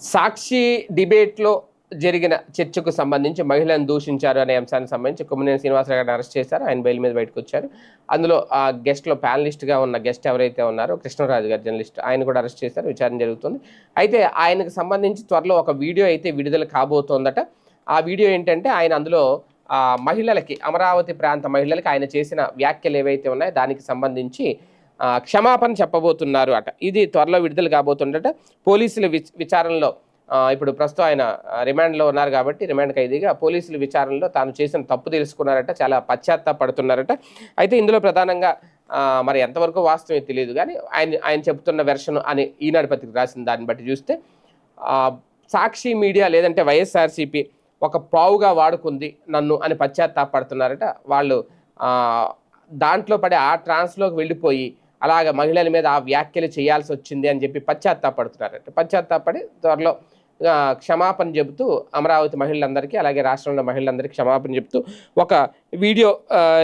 సాక్షి డిబేట్లో జరిగిన చర్చకు సంబంధించి మహిళను దూషించారు అనే అంశానికి సంబంధించి కొమ్మినేని శ్రీనివాసరావు గారిని అరెస్ట్ చేశారు. ఆయన బెయిల్ మీద బయటకు వచ్చారు అందులో ఆ గెస్ట్లో ప్యానలిస్ట్గా ఉన్న గెస్ట్ ఎవరైతే ఉన్నారో కృష్ణరాజు గారు జర్నలిస్ట్ ఆయన కూడా అరెస్ట్ చేశారు. విచారణ జరుగుతుంది. అయితే ఆయనకు సంబంధించి త్వరలో ఒక వీడియో అయితే విడుదల కాబోతోందట. ఆ వీడియో ఏంటంటే ఆయన అందులో మహిళలకి అమరావతి ప్రాంత మహిళలకి ఆయన చేసిన వ్యాఖ్యలు ఏవైతే ఉన్నాయో దానికి సంబంధించి క్షమాపణ చెప్పబోతున్నారు అట. ఇది త్వరలో విడుదల కాబోతుండట పోలీసుల విచారణలో ఇప్పుడు ప్రస్తుతం ఆయన రిమాండ్లో ఉన్నారు కాబట్టి రిమాండ్ ఖైదీగా పోలీసుల విచారణలో తాను చేసిన తప్పు తెలుసుకున్నారట చాలా పశ్చాత్తాపడుతున్నారట. అయితే ఇందులో ప్రధానంగా మరి ఎంతవరకు వాస్తవం తెలియదు కానీ ఆయన ఆయన చెబుతున్న వెర్షన్ అని ఈనాడు పత్రిక రాసిన దాన్ని బట్టి చూస్తే సాక్షి మీడియా లేదంటే వైఎస్ఆర్సీపీ ఒక పావుగా వాడుకుంది నన్ను అని పశ్చాత్తాపడుతున్నారట. వాళ్ళు దాంట్లో పడే ఆ ట్రాన్స్లోకి వెళ్ళిపోయి అలాగ మహిళల మీద ఆ వ్యాఖ్యలు చేయాల్సి వచ్చింది అని చెప్పి పశ్చాత్తాపడుతున్నారట. పశ్చాత్తాపడి త్వరలో క్షమాపణ చెబుతూ అమరావతి మహిళలందరికీ అలాగే రాష్ట్రంలో మహిళలందరికీ క్షమాపణ చెబుతూ ఒక వీడియో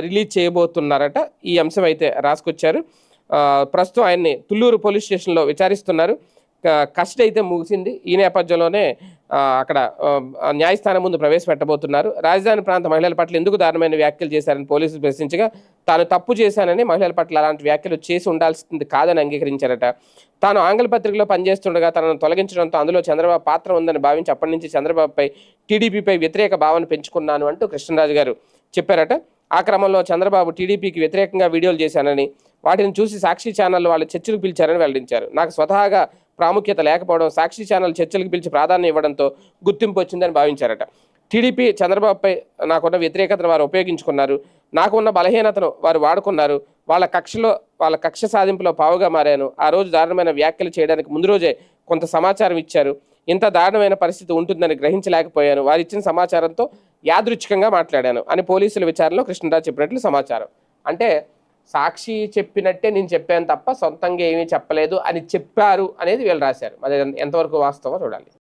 రిలీజ్ చేయబోతున్నారట. ఈ అంశం అయితే రాసుకొచ్చారు. ప్రస్తుతం ఆయన్ని తుళ్ళూరు పోలీస్ స్టేషన్లో విచారిస్తున్నారు. కస్టడీ అయితే ముగిసింది. ఈ నేపథ్యంలోనే అక్కడ న్యాయస్థానం ముందు ప్రవేశపెట్టబోతున్నారు. రాజధాని ప్రాంత మహిళల పట్ల ఎందుకు దారుణమైన వ్యాఖ్యలు చేశారని పోలీసులు ప్రశ్నించగా తాను తప్పు చేశానని మహిళల పట్ల అలాంటి వ్యాఖ్యలు చేసి ఉండాల్సింది కాదని అంగీకరించారట. తాను ఆంగ్ల పత్రికలో పనిచేస్తుండగా తనను తొలగించడంతో అందులో చంద్రబాబు పాత్ర ఉందని భావించి అప్పటి నుంచి చంద్రబాబుపై టీడీపీపై వ్యతిరేక భావన పెంచుకున్నాను అంటూ కృష్ణరాజు గారు చెప్పారట. ఆ క్రమంలో చంద్రబాబు టీడీపీకి వ్యతిరేకంగా వీడియోలు చేశానని వాటిని చూసి సాక్షి ఛానల్ వాళ్ళు చర్చలు పిలిచారని వెల్లడించారు. నాకు స్వతహాగా ప్రాముఖ్యత లేకపోవడం సాక్షి ఛానల్ చర్చలకు పిలిచి ప్రాధాన్యం ఇవ్వడంతో గుర్తింపు వచ్చిందని భావించారట. టీడీపీ చంద్రబాబుపై నాకున్న వ్యతిరేకతను వారు ఉపయోగించుకున్నారు. నాకు ఉన్న బలహీనతను వారు వాడుకున్నారు. వాళ్ళ కక్షలో వాళ్ళ కక్ష సాధింపులో పావుగా మారాను. ఆ రోజు దారుణమైన వ్యాఖ్యలు చేయడానికి ముందు రోజే కొంత సమాచారం ఇచ్చారు. ఇంత దారుణమైన పరిస్థితి ఉంటుందని గ్రహించలేకపోయాను. వారు ఇచ్చిన సమాచారంతో యాదృచ్ఛికంగా మాట్లాడాను అని పోలీసుల విచారణలో కృష్ణరాజు చెప్పినట్లు సమాచారం. అంటే సాక్షి చెప్పినట్టే నేను చెప్పాను తప్ప సొంతంగా ఏమీ చెప్పలేదు అని చెప్పారు అనేది వీళ్ళు రాశారు. మరి ఎంతవరకు వాస్తవం చూడాలి.